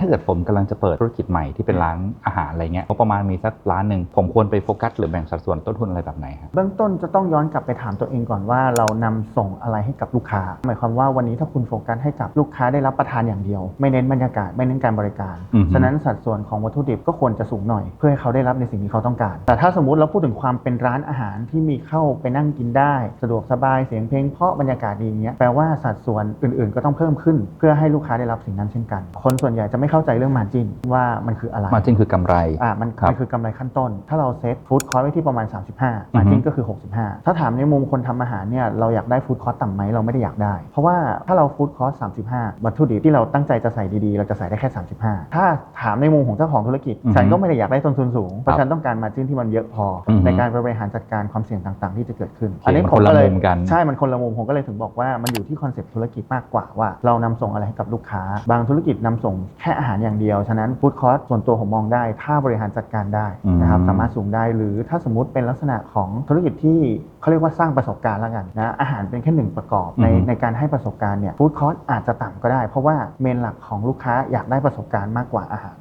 ถ้าเกิดผมกำลังจะเปิดธุรกิจใหม่ที่เป็นร้านอาหารอะไรเงี้ยงบประมาณมีสักล้านหนึ่งผมควรไปโฟกัสหรือแบ่งสัดส่วนต้นทุนอะไรแบบไหนครับเบื้องต้นจะต้องย้อนกลับไปถามตัวเองก่อนว่าเรานำส่งอะไรให้กับลูกค้า หมายความว่าวันนี้ถ้าคุณโฟกัสให้กับลูกค้าได้รับประทานอย่างเดียว ไม่เน้นบรรยากาศไม่เน้นการบริการอือฮึฉะนั้นสัดส่วนของวัตถุดิบก็ควรจะสูงหน่อย เพื่อให้เขาได้รับในสิ่งที่เขาต้องการ แต่ถ้าสมมติเราพูดถึงความเป็นร้านอาหารที่มีเข้าไปนั่งกินได้ สะดวกสบายเสียงเพลงเพราะบรรยากาศดีอย่างเงี้ยแปลว่าสัดส่วนอื่น ๆ ก็ต้องเพิ่มขึ้น เพื่อให้ลูกค้าได้รับสิ่งนั้นเช่นกัน คนส่วนใหญ่จะไม่เข้าใจเรื่องมาจินว่ามันคืออะไรมาจินคือกำไรอ่ามันครับมันคือกำไรขั้นต้น ถ้าเราเซตฟู้ดคอร์สไว้ที่ประมาณ 35มาจิ้นก็คือ 65 ถ้าถามในมุมคนทำอาหารเนี่ยเราอยากได้ฟู้ดคอร์สต่ำไหมเราไม่ได้อยากได้ เพราะว่าถ้าเราฟู้ดคอร์ส35วัตถุดิบที่เราตั้งใจจะใส่ดีๆ เราจะใส่ได้แค่ 35 ถ้าถามในมุมของเจ้าของธุรกิจอือฮึฉันก็ไม่ได้อยากได้ต้นทุนสูงเพราะฉันต้องการมาจิ้นที่มันเยอะพอออฮึในการบริหารจัดการความเสี่ยงต่างๆ ที่จะเกิดขึ้นโอเคมันคนละก็เลยมุมกันใช่มันคนละมุมผมก็เลยถึงบอกว่ามันอยู่ที่คอนเซ็ปต์ธุรกิจมากกว่าว่า เรานำส่งอะไรให้กับลูกค้า บางธุรกิจนำส่งแค่อาหารอย่างเดียว ฉะนั้นฟู้ดคอร์สส่วนตัวผมมองได้ ถ้าบริหารจัดการได้นะครับอืมสามารถสูงได้หรือถ้าสมมุติเป็นลักษณะของธุรกิจที่เขาเรียกว่าสร้างประสบการณ์แล้วกันนะอาหารเป็นแค่หนึ่งประกอบในอืมในการให้ประสบการณ์เนี่ยฟู้ดคอร์สอาจจะต่ำก็ได้ เพราะว่าเมนหลักของลูกค้าอยากได้ประสบการณ์มากกว่าอาหาร